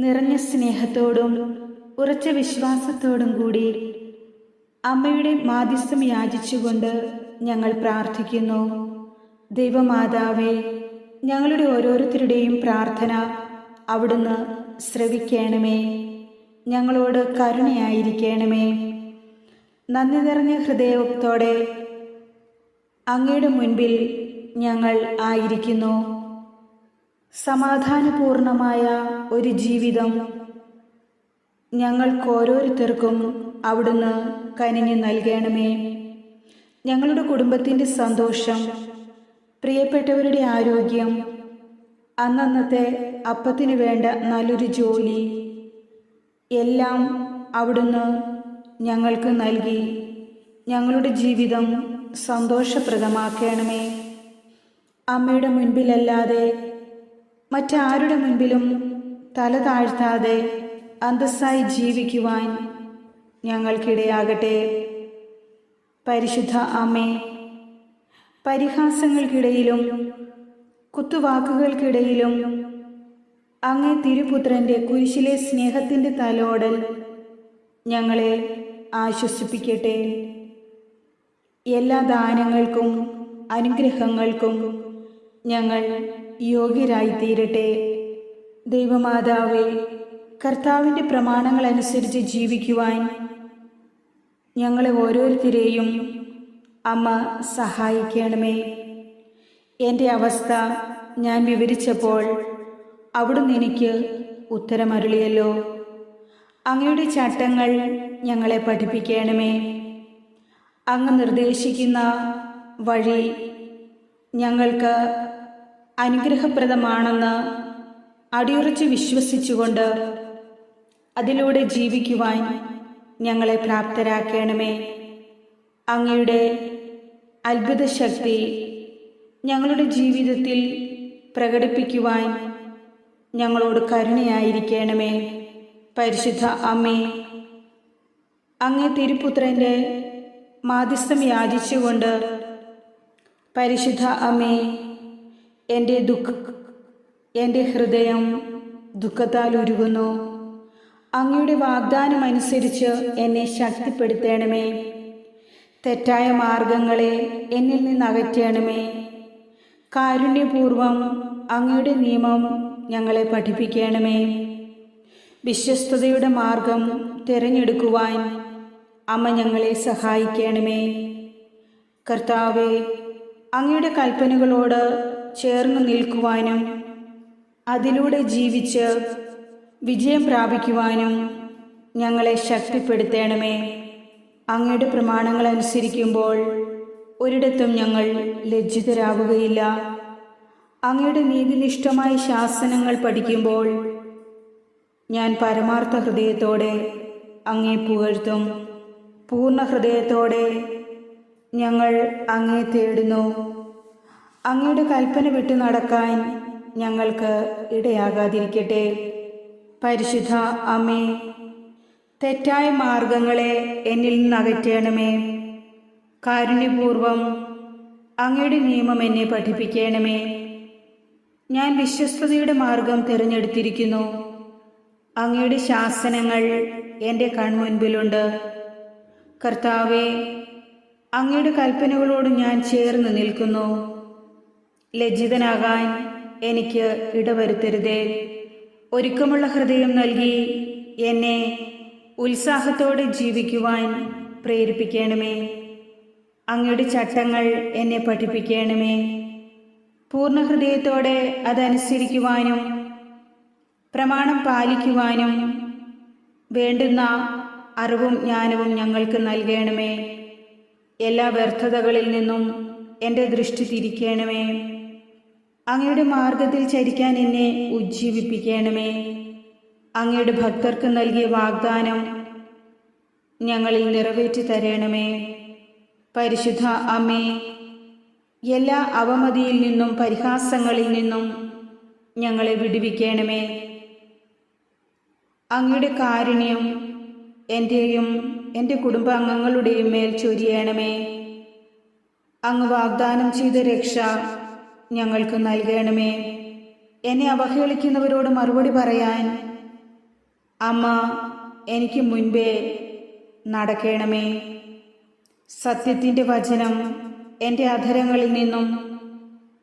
നിറഞ്ഞ സ്നേഹത്തോടും ഉറച്ച വിശ്വാസത്തോടും കൂടി അമ്മയുടെ മാധ്യസ്ഥം യാചിച്ചുകൊണ്ട് ഞങ്ങൾ പ്രാർത്ഥിക്കുന്നു. ദൈവമാതാവേ ഞങ്ങളുടെ ഓരോരുത്തരുടെയും പ്രാർത്ഥന അവിടുന്ന് ശ്രവിക്കണമേ. ഞങ്ങളോട് കരുണയായിരിക്കണമേ. നന്ദി നിറഞ്ഞ ഹൃദയത്തോടെ അങ്ങയുടെ മുൻപിൽ ഞങ്ങൾ ആയിരിക്കുന്നു. സമാധാനപൂർണമായ ഒരു ജീവിതം ഞങ്ങൾക്ക് ഓരോരുത്തർക്കും അവിടുന്ന് കനിഞ്ഞു നൽകണമേ. ഞങ്ങളുടെ കുടുംബത്തിന്റെ സന്തോഷം പ്രിയപ്പെട്ടവരുടെ ആരോഗ്യം അന്നന്നത്തെ അപ്പത്തിന് വേണ്ട നല്ലൊരു ജോലി എല്ലാം അവിടുന്ന് ഞങ്ങൾക്ക് നൽകി. ഞങ്ങളുടെ ജീവിതം സന്തോഷപ്രദമാക്കണമേ. അമ്മയുടെ മുൻപിലല്ലാതെ മറ്റാരുടെ മുൻപിലും തല താഴ്ത്താതെ അന്തസ്സായി ജീവിക്കുവാൻ ഞങ്ങൾക്കിടയാകട്ടെ. പരിശുദ്ധ അമ്മേ പരിഹാസങ്ങൾക്കിടയിലും കുത്തുവാക്കുകൾക്കിടയിലും അങ്ങേ തിരുപുത്രന്റെ കുരിശിലെ സ്നേഹത്തിന്റെ തലോടൽ ഞങ്ങളെ ആശ്വസിപ്പിക്കട്ടെ. എല്ലാ ദാനങ്ങൾക്കും അനുഗ്രഹങ്ങൾക്കും ഞങ്ങൾ യോഗ്യരായിത്തീരട്ടെ. ദൈവമാതാവേ കർത്താവിന്റെ പ്രമാണങ്ങളനുസരിച്ച് ജീവിക്കുവാൻ ഞങ്ങളെ ഓരോരുത്തരെയും അമ്മ സഹായിക്കണമേ. എന്റെ അവസ്ഥ ഞാൻ വിവരിച്ചപ്പോൾ അവിടുന്ന് എനിക്ക് ഉത്തരമരുളിയല്ലോ. അങ്ങയുടെ ചട്ടങ്ങൾ ഞങ്ങളെ പഠിപ്പിക്കണമേ. അങ്ങ് നിർദ്ദേശിക്കുന്ന വഴി ഞങ്ങൾക്ക് അനുഗ്രഹപ്രദമാണെന്ന് അടിയുറച്ച് വിശ്വസിച്ചുകൊണ്ട് അതിലൂടെ ജീവിക്കുവാൻ ഞങ്ങളെ പ്രാപ്തരാക്കണമേ. അങ്ങയുടെ അത്ഭുത ശക്തി ഞങ്ങളുടെ ജീവിതത്തിൽ പ്രകടിപ്പിക്കുവാൻ ഞങ്ങളോട് കരുണയായിരിക്കണമേ. പരിശുദ്ധ അമ്മേ അങ്ങേ തിരുപുത്രന്റെ മാധ്യസ്ഥം യാചിച്ചുകൊണ്ട് പരിശുദ്ധ അമ്മേ എന്റെ ദുഃഖ എന്റെ ഹൃദയം ദുഃഖത്താൽ ഉരുകുന്നു. അങ്ങയുടെ വാഗ്ദാനം അനുസരിച്ച് എന്നെ ശക്തിപ്പെടുത്തണമേ. തെറ്റായ മാർഗങ്ങളെ എന്നിൽ നിന്ന് അകറ്റണമേ. കാരുണ്യപൂർവം അങ്ങയുടെ നിയമം ഞങ്ങളെ പഠിപ്പിക്കണമേ. വിശ്വസ്തയുടെ മാർഗം തിരഞ്ഞെടുക്കുവാൻ അമ്മ ഞങ്ങളെ സഹായിക്കണമേ. കർത്താവെ അങ്ങയുടെ കൽപ്പനകളോട് ചേർന്ന് നിൽക്കുവാനും അതിലൂടെ ജീവിച്ച് വിജയം പ്രാപിക്കുവാനും ഞങ്ങളെ ശക്തിപ്പെടുത്തേണമേ. അങ്ങയുടെ പ്രമാണങ്ങൾ അനുസരിക്കുമ്പോൾ ഒരിടത്തും ഞങ്ങൾ ലജ്ജിതരാകുകയില്ല അങ്ങയുടെ നീതിനിഷ്ഠമായ ശാസനങ്ങൾ പഠിക്കുമ്പോൾ ഞാൻ പരമാർത്ഥ ഹൃദയത്തോടെ അങ്ങേ പുകഴ്ത്തും. പൂർണ ഹൃദയത്തോടെ ഞങ്ങൾ അങ്ങേ തേടുന്നു. അങ്ങയുടെ കൽപ്പന വിട്ടു നടക്കാൻ ഞങ്ങൾക്ക് ഇടയാകാതിരിക്കട്ടെ. പരിശുദ്ധ അമ്മേ തെറ്റായ മാർഗങ്ങളെ എന്നിൽ നിന്ന് അകറ്റണമേ. കാരുണ്യപൂർവം അങ്ങയുടെ നിയമം എന്നെ പഠിപ്പിക്കണമേ. ഞാൻ വിശ്വസ്തയുടെ മാർഗം തിരഞ്ഞെടുത്തിരിക്കുന്നു. അങ്ങയുടെ ശാസനങ്ങൾ എന്റെ കൺമുൻപിലുണ്ട്. കർത്താവെ അങ്ങയുടെ കൽപ്പനകളോട് ഞാൻ ചേർന്ന് നിൽക്കുന്നു. ലജ്ജിതനാകാൻ എനിക്ക് ഇടവരുത്തരുതേ. ഒരുക്കമുള്ള ഹൃദയം നൽകി എന്നെ ഉത്സാഹത്തോടെ ജീവിക്കുവാൻ പ്രേരിപ്പിക്കണമേ. അങ്ങയുടെ ചട്ടങ്ങൾ എന്നെ പഠിപ്പിക്കണമേ. പൂർണ ഹൃദയത്തോടെ അതനുസരിക്കുവാനും പ്രമാണം പാലിക്കുവാനും വേണ്ടുന്ന അറിവും ജ്ഞാനവും ഞങ്ങൾക്ക് നൽകണമേ. എല്ലാ വ്യർത്ഥതകളിൽ നിന്നും എന്റെ ദൃഷ്ടി തിരിക്കണമേ. അങ്ങയുടെ മാർഗത്തിൽ ചരിക്കാൻ എന്നെ ഉജ്ജീവിപ്പിക്കണമേ. അങ്ങയുടെ ഭക്തർക്ക് നൽകിയ വാഗ്ദാനം ഞങ്ങളിൽ നിറവേറ്റി തരണമേ. പരിശുദ്ധ അമ്മേ എല്ലാ അവമതിയിൽ നിന്നും പരിഹാസങ്ങളിൽ നിന്നും ഞങ്ങളെ വിടുവിക്കണമേ. അങ്ങയുടെ കാരുണ്യം എന്റെയും എന്റെ കുടുംബാംഗങ്ങളുടെയും മേൽ ചൊരിയണമേ. അങ്ങ് വാഗ്ദാനം ചെയ്ത രക്ഷ ഞങ്ങൾക്ക് നൽകണമേ. എന്നെ അവഹേളിക്കുന്നവരോട് മറുപടി പറയാൻ അമ്മ എനിക്ക് മുൻപേ നടക്കണമേ. സത്യത്തിന്റെ വചനം എന്റെ അധരങ്ങളിൽ നിന്നും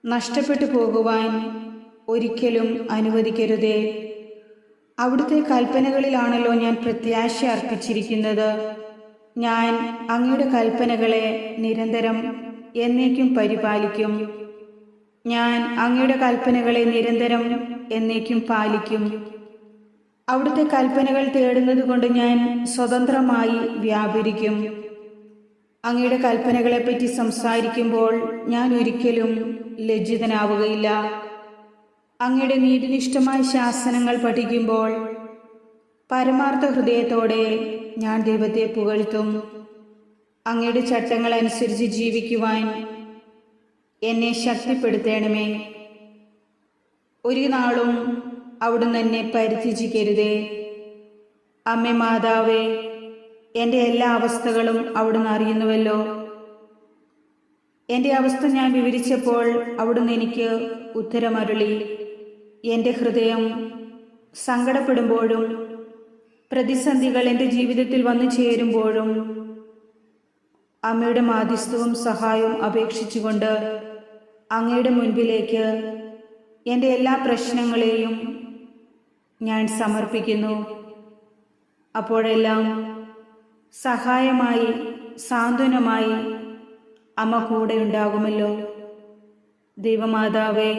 നഷ്ടപ്പെട്ടു പോകുവാൻ ഒരിക്കലും അനുവദിക്കരുതേ. അവിടുത്തെ കൽപ്പനകളിലാണല്ലോ ഞാൻ പ്രത്യാശ അർപ്പിച്ചിരിക്കുന്നത്. ഞാൻ അങ്ങയുടെ കൽപ്പനകളെ നിരന്തരം എന്നേക്കും പരിപാലിക്കും. ഞാൻ അങ്ങയുടെ കൽപ്പനകളെ നിരന്തരം എന്നേക്കും പാലിക്കും. അവിടുത്തെ കൽപ്പനകൾ തേടുന്നത് കൊണ്ട് ഞാൻ സ്വതന്ത്രമായി വ്യാപരിക്കും. അങ്ങയുടെ കൽപ്പനകളെപ്പറ്റി സംസാരിക്കുമ്പോൾ ഞാൻ ഒരിക്കലും ലജ്ജിതനാവുകയില്ല. അങ്ങയുടെ നീതിനിഷ്ഠമായ ശാസനങ്ങൾ പഠിക്കുമ്പോൾ പരമാർത്ഥ ഹൃദയത്തോടെ ഞാൻ ദൈവത്തെ പുകഴ്ത്തും. അങ്ങയുടെ ചട്ടങ്ങൾ അനുസരിച്ച് ജീവിക്കുവാൻ എന്നെ ശക്തിപ്പെടുത്തണമേ. ഒരു നാളും അവിടുന്ന് എന്നെ പരിത്യജിക്കരുതേ. അമ്മ മാതാവേ എന്റെ എല്ലാ അവസ്ഥകളും അവിടുന്ന് അറിയുന്നുവല്ലോ. എന്റെ അവസ്ഥ ഞാൻ വിവരിച്ചപ്പോൾ അവിടുന്ന് എനിക്ക് ഉത്തരമരുളി. എന്റെ ഹൃദയം സങ്കടപ്പെടുമ്പോഴും പ്രതിസന്ധികൾ എന്റെ ജീവിതത്തിൽ വന്നു ചേരുമ്പോഴും അമ്മയുടെ മാധ്യസ്ഥവും സഹായവും അപേക്ഷിച്ചുകൊണ്ട് അങ്ങയുടെ മുൻപിലേക്ക് എന്റെ എല്ലാ പ്രശ്നങ്ങളെയും ഞാൻ സമർപ്പിക്കുന്നു. അപ്പോഴെല്ലാം സഹായമായി സാന്ത്വനമായി അമ്മ കൂടെ ഉണ്ടാകുമല്ലോ. ദൈവമാതാവേ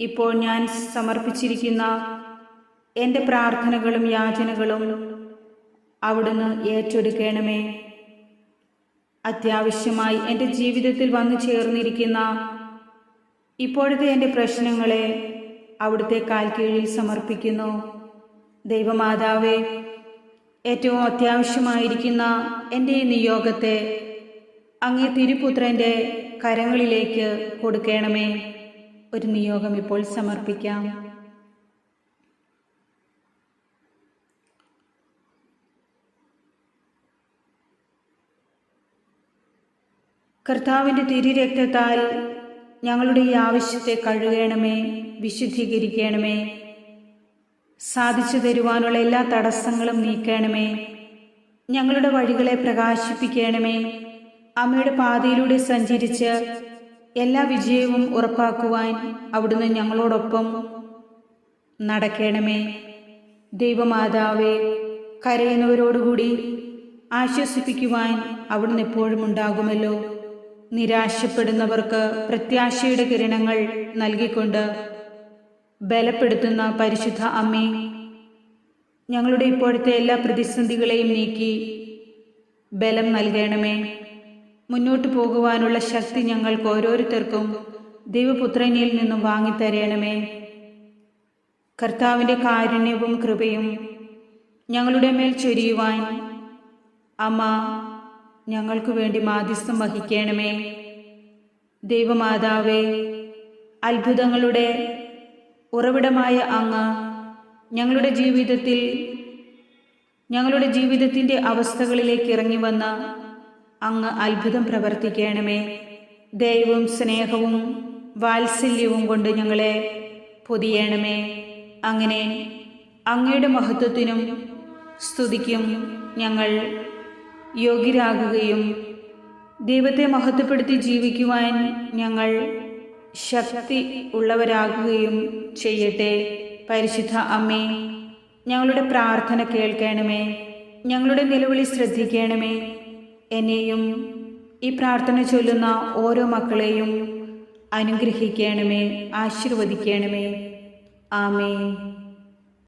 ഇപ്പോൾ ഞാൻ സമർപ്പിച്ചിരിക്കുന്ന എന്റെ പ്രാർത്ഥനകളും യാചനകളും അവിടുന്ന് ഏറ്റെടുക്കണമേ. അത്യാവശ്യമായി എന്റെ ജീവിതത്തിൽ വന്നു ചേർന്നിരിക്കുന്ന ഇപ്പോഴത്തെ എന്റെ പ്രശ്നങ്ങളെ അവിടുത്തെ കാൽ കീഴിൽ സമർപ്പിക്കുന്നു. ദൈവമാതാവേ ഏറ്റവും അത്യാവശ്യമായിരിക്കുന്ന എന്റെ ഈ നിയോഗത്തെ അങ്ങേ തിരുപുത്രന്റെ കരങ്ങളിലേക്ക് കൊടുക്കണമേ. ഒരു നിയോഗം ഇപ്പോൾ സമർപ്പിക്കാം. കർത്താവിന്റെ തിരുരക്തത്താൽ ഞങ്ങളുടെ ഈ ആവശ്യത്തെ കഴുകണമേ വിശുദ്ധീകരിക്കണമേ. സാധിച്ചു തരുവാനുള്ള എല്ലാ തടസ്സങ്ങളും നീക്കണമേ. ഞങ്ങളുടെ വഴികളെ പ്രകാശിപ്പിക്കണമേ. അമ്മയുടെ പാതയിലൂടെ സഞ്ചരിച്ച് എല്ലാ വിജയവും ഉറപ്പാക്കുവാൻ അവിടുന്ന് ഞങ്ങളോടൊപ്പം നടക്കണമേ. ദൈവമാതാവേ കരയുന്നവരോടുകൂടി ആശ്വസിപ്പിക്കുവാൻ അവിടുന്ന് എപ്പോഴും ഉണ്ടാകുമല്ലോ. നിരാശപ്പെടുന്നവർക്ക് പ്രത്യാശയുടെ കിരണങ്ങൾ നൽകിക്കൊണ്ട് ബലപ്പെടുത്തുന്ന പരിശുദ്ധ അമ്മേ ഞങ്ങളുടെ ഇപ്പോഴത്തെ എല്ലാ പ്രതിസന്ധികളെയും നീക്കി ബലം നൽകണമേ. മുന്നോട്ട് പോകുവാനുള്ള ശക്തി ഞങ്ങൾക്ക് ഓരോരുത്തർക്കും ദൈവപുത്രനിൽ നിന്നും വാങ്ങിത്തരണമേ. കർത്താവിന്റെ കാരുണ്യവും കൃപയും ഞങ്ങളുടെ മേൽ ചൊരിയുവാൻ അമ്മ ഞങ്ങൾക്ക് വേണ്ടി മാധ്യസ്ഥം വഹിക്കണമേ. ദൈവമാതാവേ അത്ഭുതങ്ങളുടെ ഉറവിടമായ അങ്ങ് ഞങ്ങളുടെ ജീവിതത്തിൽ ഞങ്ങളുടെ ജീവിതത്തിന്റെ അവസ്ഥകളിലേക്ക് ഇറങ്ങി വന്ന അങ്ങ് അത്ഭുതം പ്രവർത്തിക്കണമേ. ദൈവവും സ്നേഹവും വാത്സല്യവും കൊണ്ട് ഞങ്ങളെ പൊതിയണമേ. അങ്ങനെ അങ്ങയുടെ മഹത്വത്തിനും സ്തുതിക്കും ഞങ്ങൾ യോഗ്യരാകുകയും ദൈവത്തെ മഹത്വപ്പെടുത്തി ജീവിക്കുവാൻ ഞങ്ങൾ ശക്തി ഉള്ളവരാകുകയും ചെയ്യട്ടെ. പരിശുദ്ധ അമ്മേ ഞങ്ങളുടെ പ്രാർത്ഥന കേൾക്കണമേ. ഞങ്ങളുടെ നിലവിളി ശ്രദ്ധിക്കണമേ. എന്നെയും ഈ പ്രാർത്ഥന ചൊല്ലുന്ന ഓരോ മക്കളെയും അനുഗ്രഹിക്കണമേ ആശീർവദിക്കണമേ. ആമേ